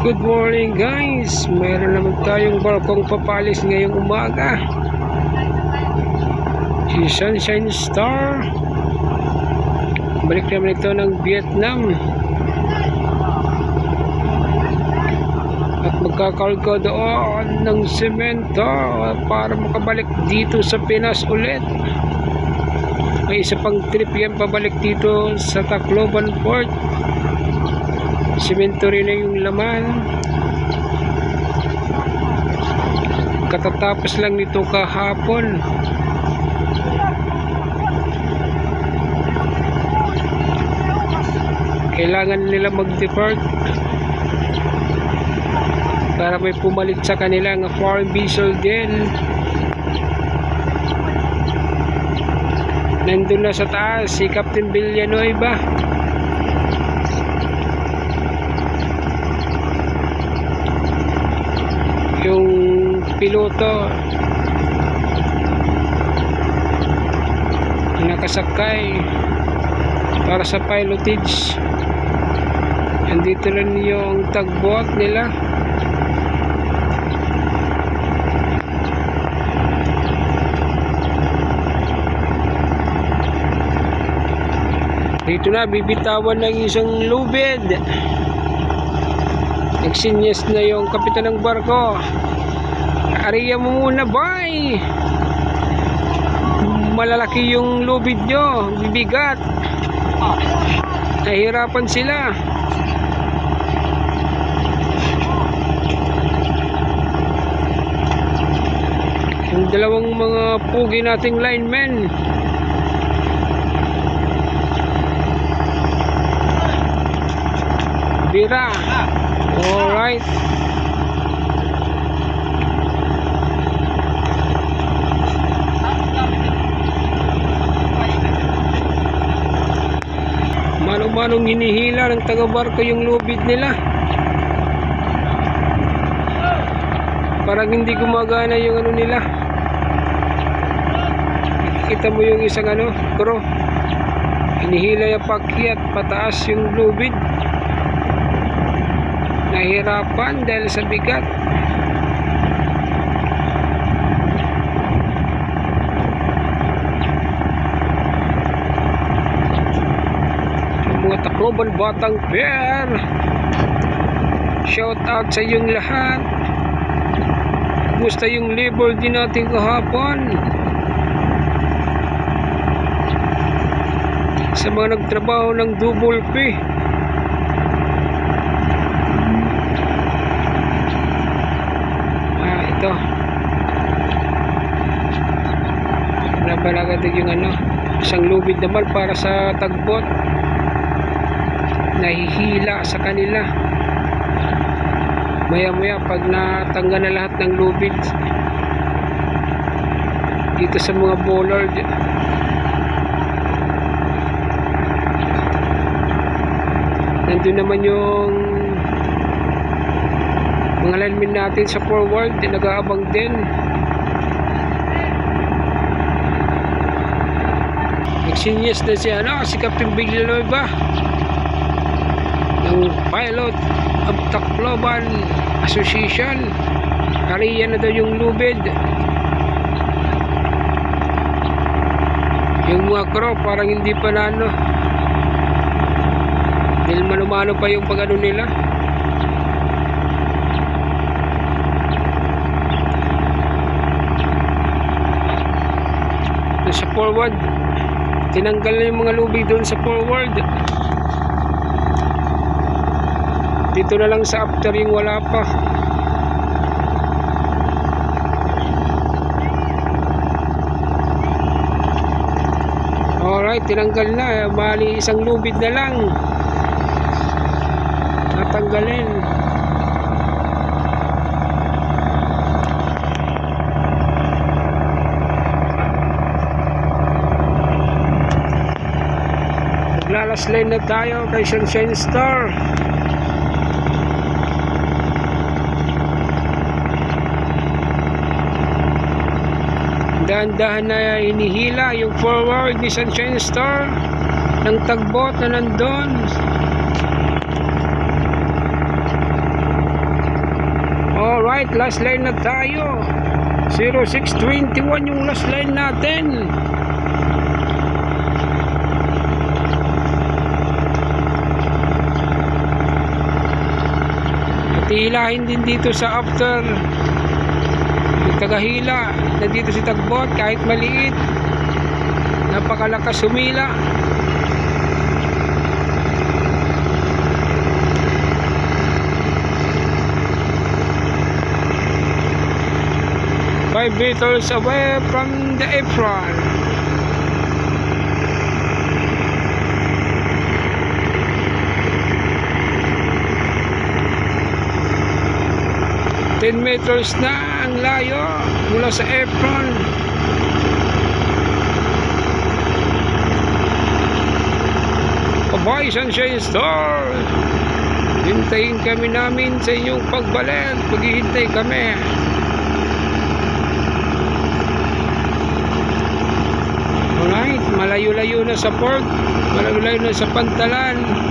Good morning guys! Mayroon naman tayong barkong papalis ngayong umaga. Si Sunshine Star. Balik naman ito ng Vietnam. At magkakalko doon ng semento para makabalik dito sa Pinas ulit. May isa pang trip yan pabalik dito sa Tacloban Port. Semento rin na yung laman. Katatapos lang nito kahapon. Kailangan nila mag-depart para may pumalit sa kanila ng foreign vessel din. Nandun na sa taas si Captain Villanueva. yung piloto. Nakasakay para sa pilotage. Andito lang yung tagboat nila. Dito na bibitawan ng isang lubid. Nagsinyas na yung kapitan ng barko. Ariya mo muna, bye! Malalaki yung lubid nyo. Bibigat. Nahirapan sila. Yung dalawang mga pugi nating linemen. Bira. Alright. Manong-manong hinihila ng taga-barko yung lubid nila. Parang hindi gumagana yung ano nila. Kita mo yung isang ano, bro. Hinihila yung pakyat, pataas yung lubid nahirapan dahil sa bigat takloban batang pair shout out sa yung lahat. Kumusta yung labor din natin kahapon? Sa mga nagtrabaho ng double pay ito. Laban agad yung ano? Isang lubid naman para sa tagbot nahihila sa kanila. Maya maya pag natanggal na lahat ng lubid dito sa mga bollard nandun naman yung mga linemen natin sa forward nag-aabang din. Nagsinyas na si ano si Captain Villanueva ng pilot of Tacloban Association. Hariya na daw yung lubid. Yung mga crew parang hindi pa na ano. Dahil manumano pa yung pag ano nila. Sa forward tinanggal na yung mga lubig doon sa forward dito na lang sa after yung wala pa. Alright tinanggal na. Bali isang lubid na lang. Natanggalin. Lalas lane na tayo kay Sunshine Star. Dahan-dahan na inihila yung forward ni Sunshine Star ng tagbot na nandun Alright, last line na tayo. 0621 yung last line natin. At hilahin din dito sa after. Tagahila na dito si Tagbot kahit maliit. Napakalakas humila. Five meters away from the apron. Ten meters na ang layo mula sa apron. Abay, Sunshine Store! Hintayin kami namin sa inyong pagbalik. Paghihintay kami. Alright, malayo-layo na sa port, malayo-layo na sa pantalan.